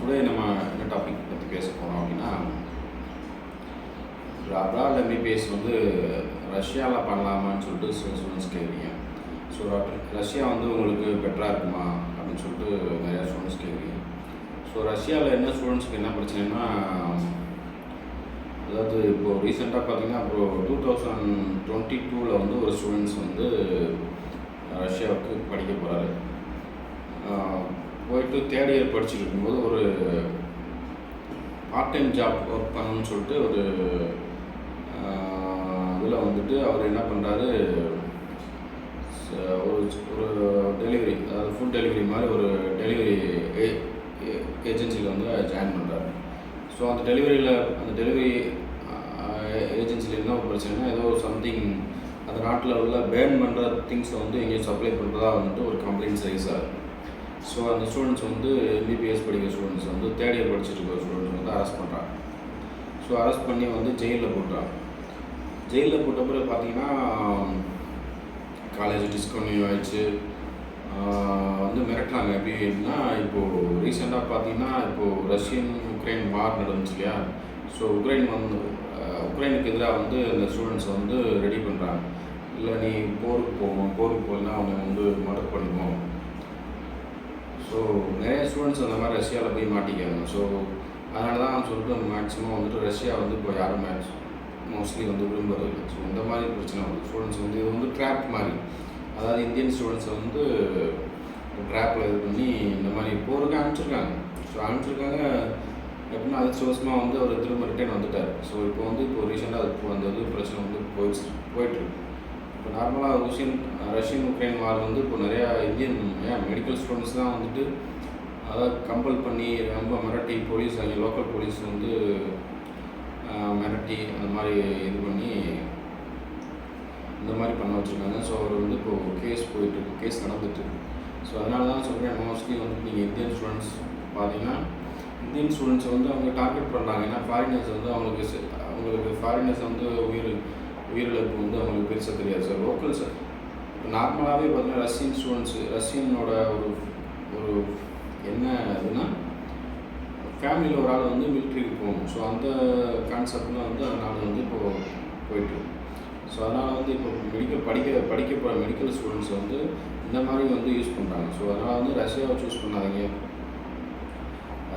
Today நம்ம என்ன topic பற்றி பேச போகிறோம் அப்படின்னா அப்ராட் எம்பிபிஎஸ் வந்து ரஷ்யாவில் பண்ணலாமான்னு சொல்லிட்டு சில ஸ்டூடெண்ட்ஸ் கேட்குறீங்க ஸோ ரஷ்யா வந்து உங்களுக்கு பெட்டராக இருக்குமா அப்படின்னு சொல்லிட்டு நிறையா ஸ்டூடெண்ட்ஸ் கேட்குறீங்க ஸோ ரஷ்யாவில் என்ன ஸ்டூடெண்ட்ஸ்க்கு என்ன பிரச்சனைனா அதாவது இப்போது ரீசெண்டாக பார்த்தீங்கன்னா அப்புறம் டூ தௌசண்ட் டுவெண்ட்டி டூவில் வந்து ஒரு ஸ்டூடெண்ட்ஸ் வந்து ரஷ்யாவுக்கு படிக்க போகிறாரு போயிட்டு தேர்ட் இயர் படிச்சுட்டு இருக்கும்போது ஒரு பார்ட் டைம் ஜாப் ஒர்க் பண்ணணும்னு சொல்லிட்டு ஒரு இதில் வந்துட்டு அவர் என்ன பண்ணுறாரு ஒரு ஒரு டெலிவரி அதாவது ஃபுட் டெலிவரி மாதிரி ஒரு டெலிவரி ஏஜென்சியில் வந்து ஜாயின் பண்ணுறாரு ஸோ அந்த டெலிவரியில் அந்த டெலிவரி ஏஜென்சியில் என்ன ஒரு பிரச்சனைனா ஏதோ சம்திங் அந்த நாட்டில் உள்ள பேன் பண்ணுற திங்ஸை வந்து எங்கேயும் சப்ளை பண்ணுறதா வந்துட்டு ஒரு கம்ப்ளைண்ட்ஸ் ரைஸ் ஆகுது. ஸோ அந்த ஸ்டூடெண்ட்ஸ் வந்து எம்பிபிஎஸ் படிக்கிற ஸ்டூடெண்ட்ஸ் வந்து தேர்ட் இயர் படிச்சுட்டு இருக்கிற ஸ்டூடெண்ட்ஸ் வந்து அரெஸ்ட் பண்ணுறாங்க ஸோ அரெஸ்ட் பண்ணி வந்து ஜெயிலில் போட்டுறாங்க. ஜெயிலில் போட்ட பிறகு பார்த்தீங்கன்னா காலேஜ் டிஸ்கன்டினியூ ஆயிடுச்சு. வந்து மிரட்டுறாங்க. எப்படின்னா இப்போது ரீசெண்டாக பார்த்தீங்கன்னா இப்போது ரஷ்யன் உக்ரைன் வார் நடந்துச்சு இல்லையா? ஸோ உக்ரைன் வந்து உக்ரைனுக்கு எதிராக வந்து அந்த ஸ்டூடெண்ட்ஸை வந்து ரெடி பண்ணுறாங்க இல்லை நீ போருக்கு போகணும் போருக்கு போகலன்னா அவனை வந்து மர்டர் பண்ணுவோம் ஸோ நிறைய ஸ்டூடெண்ட்ஸ் அந்த மாதிரி ரஷ்யாவில் போய் மாட்டிக்காங்க ஸோ அதனால தான் சொல்லிட்டு மேக்ஸிமம் வந்துட்டு ரஷ்யா வந்து இப்போ யாரும் மேக்ஸ் மோஸ்ட்லி வந்து விரும்புறது ஸோ இந்த மாதிரி பிரச்சனை வருது. ஸ்டூடெண்ட்ஸ் வந்து இது வந்து ட்ராப் மாதிரி. அதாவது இந்தியன் ஸ்டூடெண்ட்ஸை வந்து ட்ராப்பில் இது பண்ணி இந்த மாதிரி போருக்கு அனுப்பிச்சிருக்காங்க. ஸோ அனுப்பிச்சிருக்காங்க. எப்படின்னா அதிர்ஷ்டவசமாக வந்து அவர் திரும்ப ரிட்டர்ன் வந்துட்டார். ஸோ இப்போ வந்து இப்போ ரீசெண்டாக அது வந்தது பிரச்சனை வந்து போயிடுச்சு போயிட்டுருக்கு. இப்போ நார்மலாக ருஷியன் ரஷ்யன் உக்ரைன் வார் வந்து இப்போ நிறையா இந்தியன் நிறையா மெடிக்கல் ஸ்டூடெண்ட்ஸ் தான் வந்துட்டு அதாவது கம்பல் பண்ணி ரொம்ப மிரட்டி போலீஸ் அங்கே லோக்கல் போலீஸ் வந்து மிரட்டி அந்த மாதிரி இது பண்ணி இந்த மாதிரி பண்ண வச்சுருக்காங்க. ஸோ அவர் வந்து இப்போது கேஸ் போயிட்டுருக்கு கேஸ் நடந்துட்டுருக்கு ஸோ அதனால தான் சொல்கிறேன் மோஸ்ட்லி வந்து நீங்கள் இந்தியன் ஸ்டூடெண்ட்ஸ் பார்த்தீங்கன்னா இந்தியன் ஸ்டூடெண்ட்ஸ் வந்து அவங்க டார்கெட் பண்ணுறாங்க ஏன்னா ஃபாரினர்ஸ் வந்து அவங்களுக்கு அவங்களுக்கு ஃபாரினர்ஸ் வந்து உயிர் உயிரிழப்பு வந்து அவங்களுக்கு பெருசாக தெரியாது சார் லோக்கல் சார் நார்மலாகவே பார்த்தீங்கன்னா ரஷ்யன் ஸ்டூடெண்ட்ஸு ரஷ்யனோட ஒரு ஒரு என்ன அதுன்னா ஃபேமிலியில் ஒரு ஆள் வந்து மிலிட்ரிக்கு போகணும். ஸோ அந்த கான்செப்டில் வந்து அதனால் வந்து இப்போது போயிட்டு ஸோ அதனால் வந்து இப்போ மெடிக்கல் படிக்க படிக்க போகிற மெடிக்கல் ஸ்டூடெண்ட்ஸ் வந்து இந்த மாதிரி வந்து யூஸ் பண்ணுறாங்க ஸோ அதனால் வந்து ரஷ்யாவை சூஸ் பண்ணாதீங்க.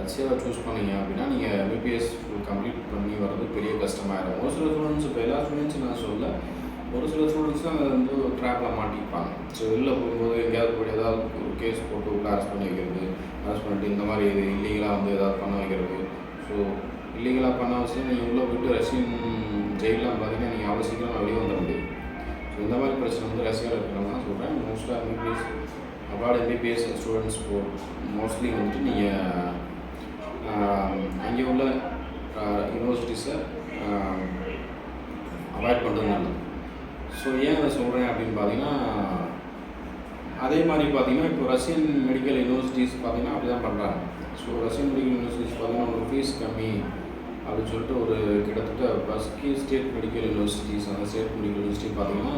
ரஷ்யாவை சூஸ் பண்ணீங்க அப்படின்னா நீங்கள் எம்பிபிஎஸ் கம்ப்ளீட் பண்ணி வர்றது பெரிய கஷ்டமாயிடும் ஒரு சில ஸ்டூடெண்ட்ஸ் இப்போ எல்லா ஸ்டூடெண்ட்ஸும் நான் சொல்ல ஒரு சில ஸ்டூடெண்ட்ஸ் தான் வந்து ட்ராப்பில் மாட்டிப்பாங்க. ஸோ வெளில போகும்போது எங்கேயாவது போய் ஏதாவது ஒரு கேஸ் போட்டு உள்ளே அரெஸ்ட் பண்ணி வைக்கிறது அரெஸ்ட் பண்ணிட்டு இந்த மாதிரி இது இல்லீகலாக வந்து ஏதாவது பண்ண வைக்கிறது. ஸோ இல்லீகலாக பண்ண வச்சு நீங்கள் உள்ளே போயிட்டு ரஷ்யன் ஜெயிலெலாம் பார்த்தீங்கன்னா நீங்கள் அவ்வளோ சீக்கிரம் வெளியே வந்துட முடியும் ஸோ இந்த மாதிரி பிரச்சனை வந்து ரஷ்யாவில் இருக்கிறவங்க தான் சொல்கிறேன் மோஸ்ட்டாக எம்பிபிஎஸ் அப்ராட் எம்பிபிஎஸ் ஸ்டூடெண்ட்ஸ் போ மோஸ்ட்லி வந்துட்டு நீங்கள் அங்கே உள்ள யூனிவர்சிட்டிஸை அவாய்ட் பண்ணுறது நல்லது. ஸோ ஏன் அதை சொல்கிறேன் அப்படின்னு பார்த்தீங்கன்னா அதே மாதிரி பார்த்தீங்கன்னா இப்போ ரஷ்யன் மெடிக்கல் யூனிவர்சிட்டிஸ் பார்த்தீங்கன்னா அப்படி தான் பண்ணுறாங்க ஸோ ரஷ்யன் மெடிக்கல் யூனிவர்சிட்டிஸ் பார்த்தீங்கன்னா உங்களுக்கு ஃபீஸ் கம்மி அப்படின்னு சொல்லிட்டு ஒரு கிட்டத்தட்ட ஃபஸ்ட் ஸ்டேட் மெடிக்கல் யூனிவர்சிட்டிஸ் அந்த ஸ்டேட் மெடிக்கல் யூனிவர்சிட்டி பார்த்தீங்கன்னா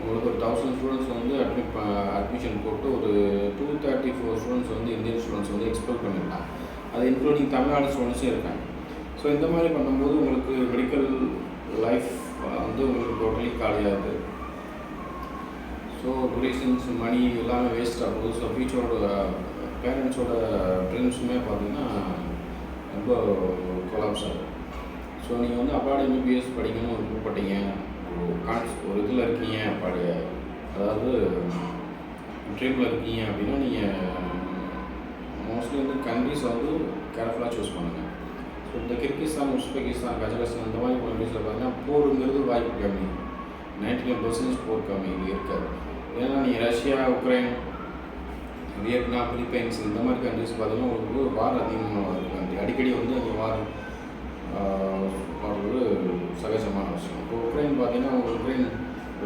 உங்களுக்கு ஒரு தௌசண்ட் ஸ்டூடெண்ட்ஸ் வந்து அட்மிட் அட்மிஷன் போட்டு ஒரு டூ தேர்ட்டி ஃபோர் ஸ்டூடெண்ட்ஸ் வந்து இந்தியன் ஸ்டூடெண்ட்ஸ் வந்து எக்ஸ்பெக்ட் பண்ணியிருக்காங்க அது இன்க்ளூடிங் தமிழ்நாடு ஸ்டூடெண்ட்ஸும் இருக்காங்க. ஸோ இந்த மாதிரி பண்ணும்போது உங்களுக்கு மெடிக்கல் லைஃப் வந்து உங்களுக்கு டோட்டலி காலியாகுது. ஸோ ரிலேஷன்ஸ் மணி எல்லாமே வேஸ்ட் ஆகுது ஸோ ஃபியூச்சரோட பேரண்ட்ஸோட ட்ரீம்ஸுமே பார்த்தீங்கன்னா ரொம்ப கொலாப்ஸ் ஆகும் ஸோ நீங்கள் வந்து அப்பாடி எம்பிபிஎஸ் படிக்கணும்னு கூப்பிட்டீங்க ஒரு கான்ஸ் ஒரு இதில் இருக்கீங்க. அப்பாடி அதாவது ட்ரீமில் இருக்கீங்க அப்படின்னா நீங்கள் மோஸ்ட்லி வந்து கண்ட்ரிஸை வந்து கேர்ஃபுல்லாக சூஸ் பண்ணுங்கள் ஸோ இந்த கிர்கிஸ்தான் உஸ்பெகிஸ்தான் கஜகஸ்தான் இந்த மாதிரி கண்ட்ரிஸில் பார்த்தீங்கன்னா போருங்கிறது வாய்ப்பு கம்மி. நைன்டி நைன் பர்சன்டேஜ் போர் கம்மி இங்கே இருக்காது. ஏன்னா நீங்கள் ரஷ்யா உக்ரைன் வியட்நாம் பிலிப்பைன்ஸ் இந்த மாதிரி கண்ட்ரிஸ் பார்த்தீங்கன்னா உங்களுக்கு வார் அதிகமாக வருது. கண்ட்ரி அடிக்கடி வந்து அந்த வார் ஒரு சகஜமான விஷயம். இப்போ உக்ரைன் பார்த்தீங்கன்னா உக்ரைன்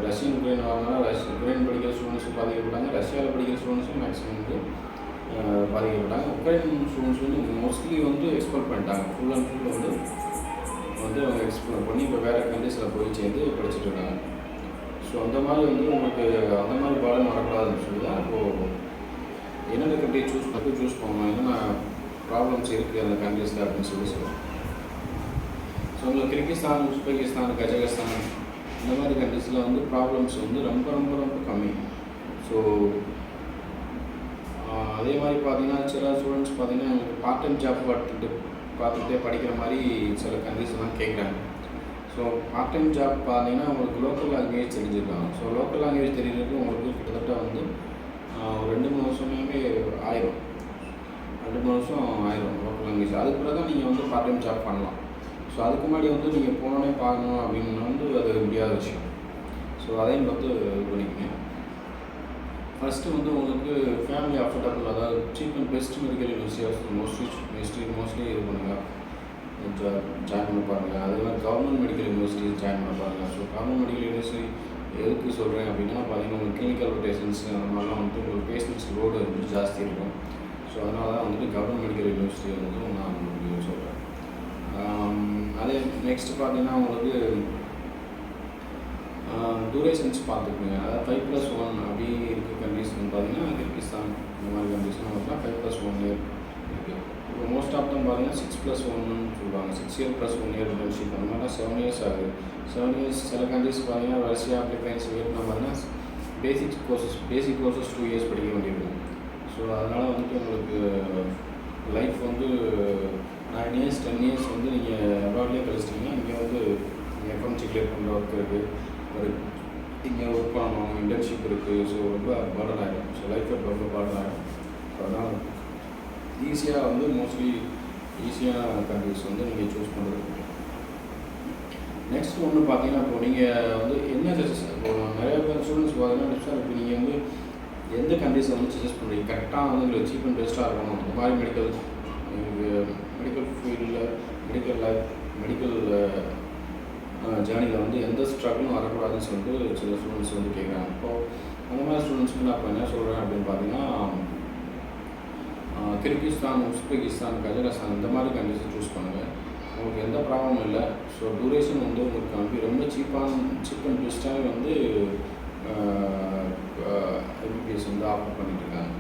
ரஷ்யன் உக்ரைன் வாங்கினா ரஷ் உக்ரைன் படிக்கிற ஸ்டூடெண்ட்ஸும் பாதிக்கப்பட்டாங்க ரஷ்யாவில் படிக்கிற ஸ்டூடெண்ட்ஸும் மேக்ஸிமம் வந்து பாதிக்கப்பட்டாங்க. உக்ரைன் ஸ்டூடெண்ட்ஸ் வந்து மோஸ்ட்லி வந்து எக்ஸ்போர்ட் பண்ணிட்டாங்க. ஃபுல் அண்ட் ஃபுல் வந்து வந்து அவங்க எக்ஸ்போர்ட் பண்ணி இப்போ வேறு கண்ட்ரீஸில் போய் சேர்ந்து படிச்சுட்டு இருக்காங்க. ஸோ அந்த மாதிரி வந்து உங்களுக்கு அந்த மாதிரி பாடம் வரக்கூடாதுன்னு சொல்லி தான் இப்போது என்னென்ன கண்ட்ரி சூஸ் பண்ணி சூஸ் பண்ணணும். ஏன்னா ப்ராப்ளம்ஸ் இருக்குது அந்த கண்ட்ரீஸில் அப்படின்னு சொல்லி சொல்லுவோம் ஸோ உங்களுக்கு கிர்கிஸ்தான் உஸ்பெகிஸ்தான் கஜகஸ்தான் இந்த மாதிரி கண்ட்ரீஸில் வந்து ப்ராப்ளம்ஸ் வந்து ரொம்ப ரொம்ப ரொம்ப கம்மி. ஸோ அதே மாதிரி பார்த்தீங்கன்னா சில ஸ்டூடெண்ட்ஸ் பார்த்தீங்கன்னா எங்களுக்கு பார்ட் டைம் ஜாப் பார்த்துட்டு பார்த்துட்டே படிக்கிற மாதிரி சில கண்டிஷன்லாம் கேட்குறாங்க. ஸோ பார்ட் டைம் ஜாப் பார்த்தீங்கன்னா உங்களுக்கு லோக்கல் லாங்குவேஜ் தெரிஞ்சிருக்காங்க ஸோ லோக்கல் லாங்குவேஜ் தெரிஞ்சிருக்கு உங்களுக்கு கிட்டத்தட்ட வந்து ரெண்டு மூணு வருஷமே ஆயிரும். ரெண்டு மூணு வருஷம் ஆயிரும் லோக்கல் லாங்குவேஜ் அதுக்கு பிறகு தான் நீங்கள் வந்து பார்ட் டைம் ஜாப் பண்ணலாம். ஸோ அதுக்கு முன்னாடி வந்து நீங்கள் போனோடனே பார்க்கணும் அப்படின்னு வந்து அது முடியாத விஷயம். ஸோ அதையும் பார்த்து இது பண்ணிக்கோங்க. ஃபஸ்ட்டு வந்து உங்களுக்கு ஃபேமிலி அஃபோர்டபுள் அதாவது cheap and best medical university mostly mostly mostly இது பண்ணுங்கள் ஜாயின் பண்ண பாருங்கள் அதே மாதிரி கவர்மெண்ட் மெடிக்கல் யூனிவர்சிட்டி ஜாயின் பண்ண பாருங்கள் ஸோ கவர்மெண்ட் மெடிக்கல் யூனிவர்சிட்டி எதுக்கு சொல்கிறேன் அப்படின்னா பார்த்தீங்கன்னா உங்களுக்கு கிளினிக்கல் ரொட்டேஷன்ஸ் அந்த மாதிரிலாம் வந்துட்டு உங்களுக்கு பேஷண்ட்ஸ் லோடு வந்து ஜாஸ்தி இருக்கும். ஸோ அதனால தான் வந்துட்டு கவர்மெண்ட் மெடிக்கல் யூனிவர்சிட்டி வந்து நான் உங்களுக்கு சொல்கிறேன் அதே நெக்ஸ்ட் பார்த்தீங்கன்னா உங்களுக்கு டூரேஷன்ஸ் பார்த்துக்குங்க அதாவது ஃபைவ் ப்ளஸ் ஒன் அப்படி இருக்க கண்ட்ரிஸ் வந்து பார்த்தீங்கன்னா கிர்கிஸ்தான் இந்த மாதிரி கண்ட்ரிஸ்லாம் பார்த்தீங்கன்னா ஃபைவ் ப்ளஸ் ஒன் இயர் இருக்குது இப்போ மோஸ்ட் ஆஃப் தம் பார்த்தீங்கன்னா சிக்ஸ் ப்ளஸ் ஒன்னு சொல்லுவாங்க. Six year plus one year internship அந்த மாதிரிலாம் செவன் இயர்ஸ் ஆகுது. செவன் இயர்ஸ் சில கண்ட்ரிஸ் பார்த்தீங்கன்னா ரஷ்யா பிலிப்பைன்ஸ் வியட்நாம் பார்த்தீங்கன்னா basic courses basic courses two years படிக்க வேண்டியிருக்கும் ஸோ அதனால் வந்துட்டு உங்களுக்கு லைஃப் வந்து நைன் இயர்ஸ் டென் இயர்ஸ் வந்து நீங்கள் அப்ராட்லேயே கழிச்சிட்டிங்கன்னா இங்கே வந்து எஃப்எம்சி கிளியர் பண்ணுற ஒர்க் இருக்குது ஒரு இங்கே ஒர்க் பண்ணணும் இன்டர்ன்ஷிப் இருக்குது ஸோ ரொம்ப பேர்டன் ஆகிடும் ஸோ லைஃப் ரொம்ப பேர்டன் ஆகிடும் ஸோ அதனால் ஈஸியாக வந்து மோஸ்ட்லி ஈஸியான கண்ட்ரிஸ் வந்து நீங்கள் சூஸ் பண்ணுறது நெக்ஸ்ட் ஒன்று பார்த்தீங்கன்னா இப்போ நீங்கள் வந்து என்ன சஜஸ் இப்போ நிறைய பேர் ஸ்டூடெண்ட்ஸ் பார்த்தீங்கன்னா நெக்ஸ்ட்டாக இப்போ நீங்கள் வந்து எந்த கண்ட்ரிஸை வந்து சஜஸ்ட் பண்ணுறீங்க கரெக்டாக வந்து உங்களுக்கு சீப் அண்ட் பெஸ்ட்டாக இருக்கணும். இந்த மாதிரி மெடிக்கல் மெடிக்கல் ஃபீல்டில் மெடிக்கல் லைஃப் ஜேர்னியில் வந்து எந்த ஸ்ட்ரகிளும் வரக்கூடாதுன்னு சொல்லிட்டு சில ஸ்டூடெண்ட்ஸ் வந்து கேட்குறாங்க இப்போது அந்த மாதிரி ஸ்டூடெண்ட்ஸ்க்கு நான் இப்போ என்ன சொல்கிறேன் அப்படின்னு பார்த்தீங்கன்னா கிர்கிஸ்தான் உஸ்பெகிஸ்தான் கஜகஸ்தான் இந்த மாதிரி கண்ட்ரிஸ் சூஸ் பண்ணுங்கள் உங்களுக்கு எந்த ப்ராப்ளமும் இல்லை. ஸோ டூரேஷன் வந்து உங்களுக்கு கம்மி ரொம்ப சீப்பான சீப் அண்ட் பெஸ்ட்டாக வந்து எம்பிபிஎஸ் வந்து ஆஃபர் பண்ணிட்டு இருக்காங்க.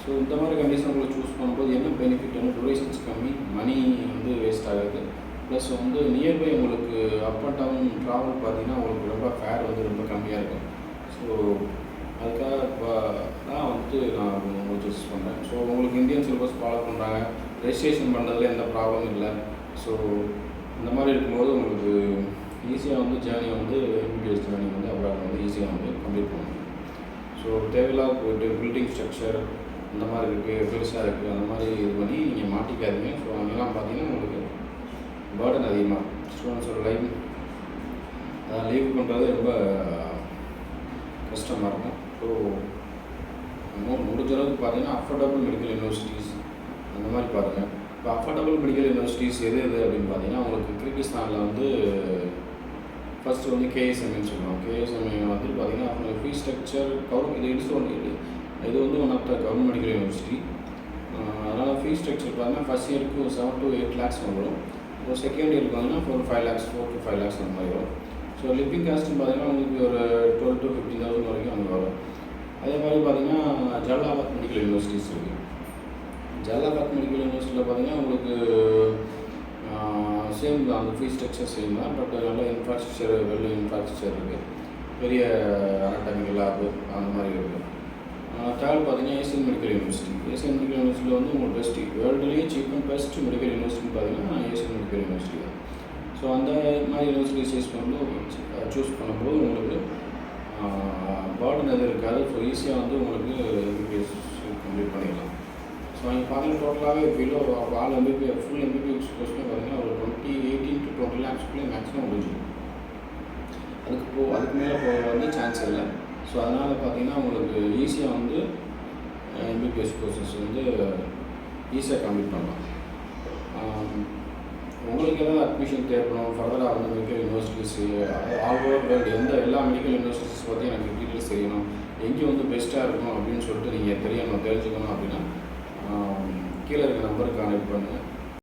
ஸோ இந்த மாதிரி கண்டிஷன் உங்களுக்கு சூஸ் பண்ணும்போது என்ன பெனிஃபிட்னு டூரேஷன்ஸ் கம்மி? மணி வந்து வேஸ்ட் ஆகாது. ப்ளஸ் வந்து நியர்பை உங்களுக்கு அப் அண்ட் டவுன் ட்ராவல் பார்த்தீங்கன்னா உங்களுக்கு ரொம்ப ஃபேர் வந்து ரொம்ப கம்மியாக இருக்கும். ஸோ அதுக்காக இப்போ தான் வந்துட்டு நான் உங்களுக்கு சூஸ் பண்ணுறேன் ஸோ உங்களுக்கு இந்தியன் சிலபஸ் ஃபாலோ பண்ணுறாங்க ரெஜிஸ்ட்ரேஷன் பண்ணுறதுல எந்த ப்ராப்ளம் இல்லை. ஸோ இந்த மாதிரி இருக்கும்போது உங்களுக்கு ஈஸியாக வந்து ஜேர்னி வந்து எம்பிபிஎஸ் ஜேர்னி வந்து அப்ராட் வந்து ஈஸியாக வந்து கம்ப்ளீட் பண்ண ஸோ தேவையில்லாத போயிட்டு பில்டிங் ஸ்ட்ரக்சர் இந்த மாதிரி இருக்குது பெருசாக இருக்குது அந்த மாதிரி இது பண்ணி நீங்கள் மாட்டிக்காதீங்க. ஸோ அங்கெல்லாம் பார்த்தீங்கன்னா உங்களுக்கு பேர்டன் அதிகமாக ஸ்டூடெண்ட்ஸோட லைஃப் அதான் லீவ் பண்ணுறது ரொம்ப கஷ்டமாக இருக்கும். ஸோ முடிஞ்ச அளவுக்கு பார்த்தீங்கன்னா அஃபோர்டபுள் மெடிக்கல் யூனிவர்சிட்டிஸ் அந்த மாதிரி பாருங்கள் இப்போ அஃபோர்டபுள் மெடிக்கல் யூனிவர்சிட்டிஸ் எது எது அப்படின்னு பார்த்தீங்கன்னா உங்களுக்கு கிர்கிஸ்தானில் வந்து ஃபஸ்ட்டு வந்து கேஎஸ்எம்ஏன்னு சொல்லுவோம் கேஎஸ்எம்ஏ வந்து பார்த்தீங்கன்னா அவங்க ஃபீஸ் ஸ்ட்ரக்சர் கவர்மெண்ட் இது இட்ஸ் ஒன் இது வந்து one of the government medical university அதனால் ஃபீஸ் ஸ்ட்ரக்சர் பார்த்தீங்கன்னா ஃபஸ்ட் இயருக்கு ஒரு செவன் டு எயிட் லேக்ஸ் வந்துடும் இப்போ செகண்ட் பார்த்தீங்கன்னா வந்து four five lakhs four to five lakhs அந்த மாதிரி வரும். ஸோ லிப்பிங் காஸ்ட்னு பார்த்தீங்கன்னா உங்களுக்கு ஒரு டுவெல் டு ஃபிஃப்டீன் தௌசண்ட் வரைக்கும் அங்கே வரும். அதே மாதிரி பார்த்தீங்கன்னா ஜலாபாத் மெடிக்கல் யூனிவர்சிட்டிஸ் இருக்குது ஜலாபாத் மெடிக்கல் யூனிவர்சிட்டியில் பார்த்தீங்கன்னா உங்களுக்கு சேம் தான். அந்த ஃபீஸ் ஸ்ட்ரக்சர் சேம் தான். பட் நல்ல இன்ஃப்ராஸ்ட்ரக்சர் வெல் இன்ஃப்ராஸ்ட்ரக்சர் இருக்குது பெரிய அனாட்டமிக்கல் லேபு அந்த மாதிரி இருக்குது தேர்ட் பார்த்தீங்கன்னா Asian medical university Asian medical யூனிவர்சிட்டியில் வந்து உங்களுக்கு பெஸ்ட் வேர்ல்டுலேயே சீப் அண்ட் பெஸ்ட் மெடிக்கல் யூனிவர்சிட்டின்னு பார்த்தீங்கன்னா ஏசியன் மெடிக்கல் யூனிவர்சிட்டி தான் ஸோ அந்த மாதிரி யூனிவர்சிட்டி சூஸ் பண்ணும்போது சூஸ் பண்ணும்போது உங்களுக்கு பேர்டன் எதுவும் இருக்காது. ஸோ ஈஸியாக வந்து உங்களுக்கு எம்பிபிஎஸ் கம்ப்ளீட் பண்ணிடலாம். ஸோ இங்கே பார்த்தீங்கன்னா டோட்டலாகவே பிலோ ஆல் எம்பிபி ஃபுல் எம்பிபிஎஸ் கோர்ஸ்மே பார்த்தீங்கன்னா ஒரு டுவெண்ட்டி எயிட்டீன் டு டுவெண்ட்டி லேக்ஸ்க்குள்ளே மேக்ஸிமம் முடிஞ்சிடும். அதுக்கு போ அதுக்கு மேலே போக வந்து சான்ஸ் இல்லை. ஸோ அதனால் பார்த்தீங்கன்னா உங்களுக்கு ஈஸியாக வந்து எம்பிபிஎஸ் கோர்சஸ் வந்து ஈஸியாக கம்ப்ளீட் பண்ணலாம். உங்களுக்கு ஏதாவது அட்மிஷன் தேவைப்படும் ஃபர்தராக வந்து medical universities all over world எந்த எல்லா மெடிக்கல் யூனிவர்சிட்டிஸ் பற்றி எனக்கு டீட்டெயில்ஸ் தெரியணும் எங்கே வந்து பெஸ்ட்டாக இருக்கும் அப்படின்னு சொல்லிட்டு நீங்கள் தெரியணும் தெரிஞ்சுக்கணும் அப்படின்னா கீழே இருக்க நம்பருக்கு கான்டெக்ட் பண்ணுங்கள்